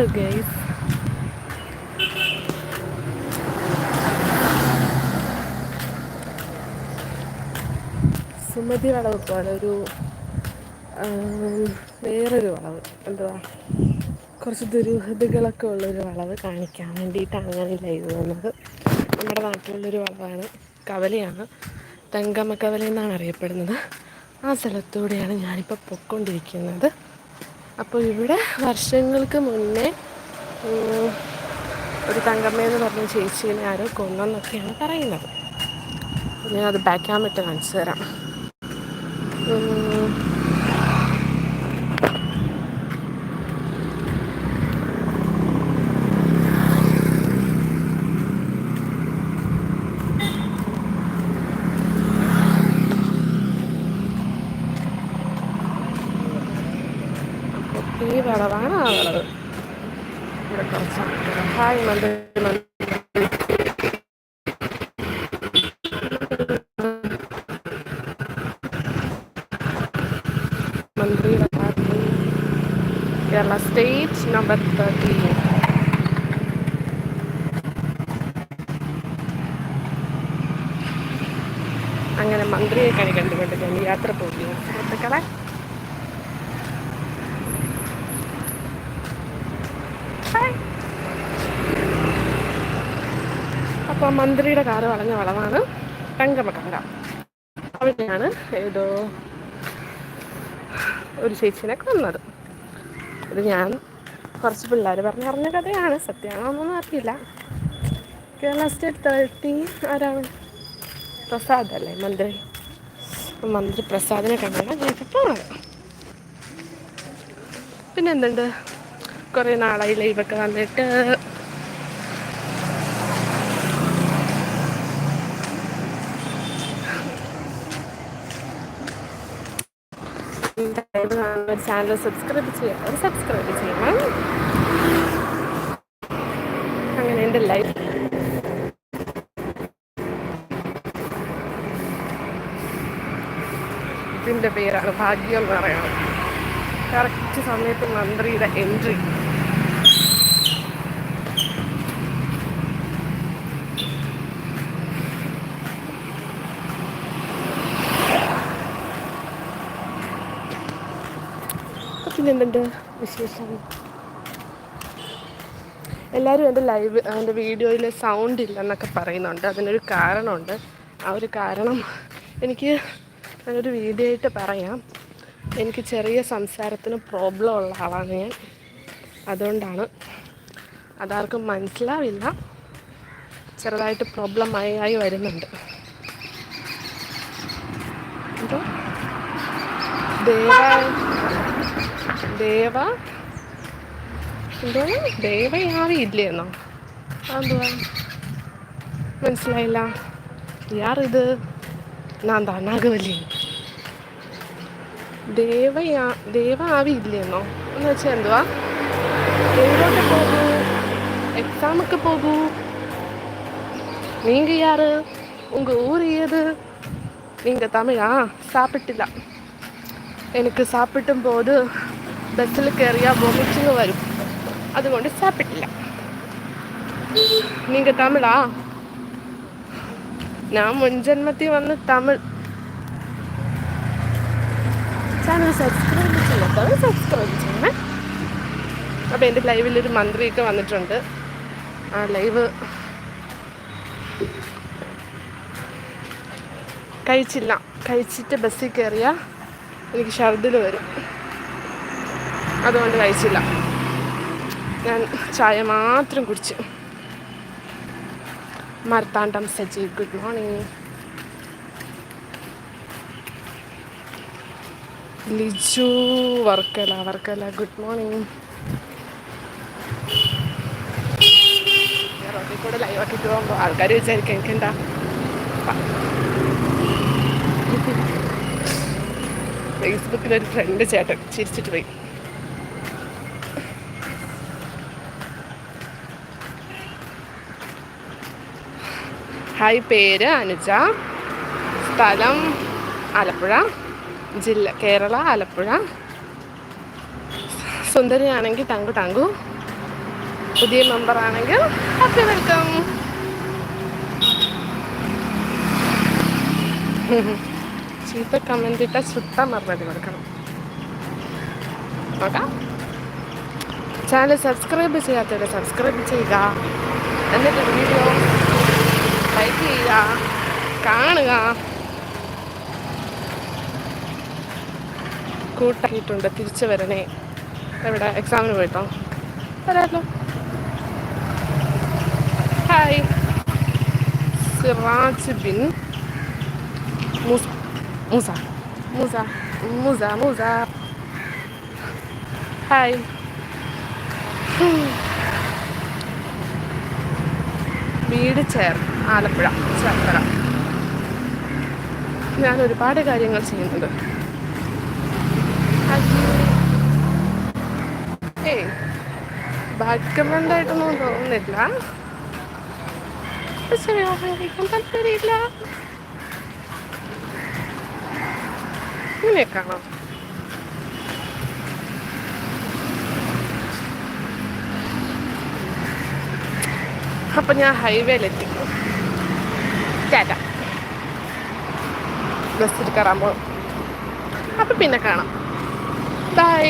Hello guys Sumathi വളവ് പോലെ ഒരു വേറൊരു വളവ്. എന്തുവാ? കുറച്ച് ദുരൂഹതകളൊക്കെ ഉള്ളൊരു വളവ് കാണിക്കാൻ വേണ്ടിയിട്ടാണ് ഞാൻ ലൈവ് വന്നത്. നമ്മുടെ നാട്ടിലുള്ളൊരു വളവാണ് കവലയാണ്. തങ്കമ്മ കവല എന്നാണ് അറിയപ്പെടുന്നത്. ആ സ്ഥലത്തൂടെയാണ് ഞാനിപ്പോൾ പൊയ്ക്കൊണ്ടിരിക്കുന്നത്. അപ്പോൾ ഇവിടെ വർഷങ്ങൾക്ക് മുന്നേ ഒരു തങ്കമ്മയെന്ന് പറഞ്ഞ ചേച്ചീനെ ആരോ കൊന്നെന്നൊക്കെയാണ് പറയുന്നത്. ഞാനത് ബാക്ക് ക്യാമിട്ട് കാണിച്ചു തരാം. ഈ വളവാണ് ആ വളവ്. ഇവിടെ കുറച്ച് ഹായ് മന്ത്രി മന്ത്രി കേരള സ്റ്റേറ്റ് നമ്പർ തേർട്ടി അങ്ങനെ മന്ത്രിയെ കണി കണ്ടുകൊണ്ട് ഞാൻ യാത്ര പോകുന്നു. സുഹൃത്തുക്കളെ അപ്പോൾ മന്ത്രിയുടെ കാറ് വളഞ്ഞ വളമാണ് തങ്കമക്കങ്ക അവിടെയാണ് ഏതോ ഒരു ചേച്ചിനെ കൊന്നത്. ഇത് ഞാൻ കുറച്ച് പിള്ളേർ പറഞ്ഞ പറഞ്ഞ കഥയാണ്. സത്യമാണോന്നൊന്നും അറിയില്ല. കേരള സ്റ്റേറ്റ് തേർട്ടി ആരാണ്? പ്രസാദ് അല്ലേ മന്ത്രി മന്ത്രി പ്രസാദിനെ കണ്ടാണ് ഞാനിപ്പോൾ പോണത് പിന്നെ എന്തുണ്ട് കുറേ നാളായി ലൈവൊക്കെ വന്നിട്ട്. ചാനൽ സബ്സ്ക്രൈബ് ചെയ്യാം സബ്സ്ക്രൈബ് ചെയ്യണം. അങ്ങനെ എന്റെ ലൈഫ് ഇതിന്റെ പേരാണ് ഭാഗ്യം എന്ന് പറയുന്നത്. കറക്റ്റ് സമയത്ത് മന്ത്രിയുടെ എൻട്രി പിന്നെന്തുണ്ട് വിശേഷം? എല്ലാവരും എന്റെ ലൈവ് എന്റെ വീഡിയോയിൽ സൗണ്ട് ഇല്ലെന്നൊക്കെ പറയുന്നുണ്ട്. അതിനൊരു കാരണമുണ്ട്. ആ ഒരു കാരണം എനിക്ക് ഞാനൊരു വീഡിയോ ആയിട്ട് പറയാം. എനിക്ക് ചെറിയ സംസാരത്തിന് പ്രോബ്ലം ഉള്ള ആളാണ് ഞാൻ. അതുകൊണ്ടാണ് അതാർക്കും മനസ്സിലാവില്ല. ചെറുതായിട്ട് പ്രോബ്ലം ആയി ആയി വരുന്നുണ്ട്. അപ്പോൾ ദേവ ദേവ എന്തോ ദേവയാവിയില്ലേന്നോ എന്തുവാ മനസ്സിലായില്ല യാറിത് ഞാൻ താ നാഗവല്ലി ദേവയാ ദേവ ആവിയില്ലേന്നോ എന്ന് വെച്ചാൽ എന്തുവാ എവിടോട്ട് പോകൂ എക്സാമൊക്കെ പോകൂ നിങ്ങൾ யாரு உங்க ஊர் ஏது நீங்க தமிழா சாப்பிட்டலாம் எனக்கு சாப்பிட்டும் போது ബസ്സിൽ കയറിയാൽ വോമിറ്റിങ് വരും. അതുകൊണ്ട് സാപ്പിട്ടില്ല നിങ്ങൾ തമിഴാ? ഞാൻ മുൻജന്മത്തിൽ വന്ന് തമിഴ്. ചാനൽ സബ്സ്ക്രൈബ് ചെയ്യാത്തവർ സബ്സ്ക്രൈബ് ചെയ്യണേ. അപ്പോൾ എന്റെ ലൈവിലൊരു മന്ത്രിയൊക്കെ വന്നിട്ടുണ്ട്. ആ ലൈവ് കഴിച്ചില്ല. കഴിച്ചിട്ട് ബസ്സിൽ കയറിയാൽ എനിക്ക് ഷർദിൽ വരും. അതുകൊണ്ട് കഴിച്ചില്ല. ഞാൻ ചായ മാത്രം കുടിച്ചു. Marthandam Saji good morning Liju Varkala Varkala good morning റോഡിൽ കൂടെ ലൈവ് ആക്കി പോകുമ്പോൾ ആൾക്കാർ വിചാരിക്കും എനിക്കെന്താ ഫേസ്ബുക്കിൽ ഒരു ഫ്രണ്ട് ചേട്ടൻ ചിരിച്ചിട്ട് പോയി. ഹായ് പേര് അനുജ. സ്ഥലം ആലപ്പുഴ ജില്ല കേരള ആലപ്പുഴ. സുന്ദരിയാണെങ്കിൽ ടങ്കു ടങ്കു പുതിയ മെമ്പർ ആണെങ്കിൽ ഹാപ്പി വെൽക്കം. ചീത്ത കമന്റ് ഇട്ട ചുട്ട മറുപടി കൊടുക്കണം. നോക്കാം. ചാനൽ സബ്സ്ക്രൈബ് ചെയ്യാത്തവരെ സബ്സ്ക്രൈബ് ചെയ്യുക. എന്നിട്ട് വീഡിയോ ലൈക്ക് ചെയ്യുക. കാണുക. കൂട്ടാക്കിയിട്ടുണ്ട് തിരിച്ചു വരണേ എവിടെ? എക്സാമിന് പോയിട്ടോ? വരാമല്ലോ hi Siraj bin Moosa Moosa. Moosa. Moosa Moosa. Hi വീട് ചേർ ആലപ്പുഴ ചേർത്തല. ഞാൻ ഒരുപാട് കാര്യങ്ങൾ ചെയ്യുന്നുണ്ട് ഏയ് ബാഡ് തോന്നുന്നില്ല. പക്ഷേ വ്യവഹാരിക്കാൻ താല്പര്യമില്ല. ഇങ്ങനെയൊക്കെയാണോ അപ്പം ഞാൻ ഹൈവേയിലെത്തി ടാറ്റ ബസ്സിൽ കയറാൻ പോകും അപ്പം പിന്നെ കാണാം. ബൈ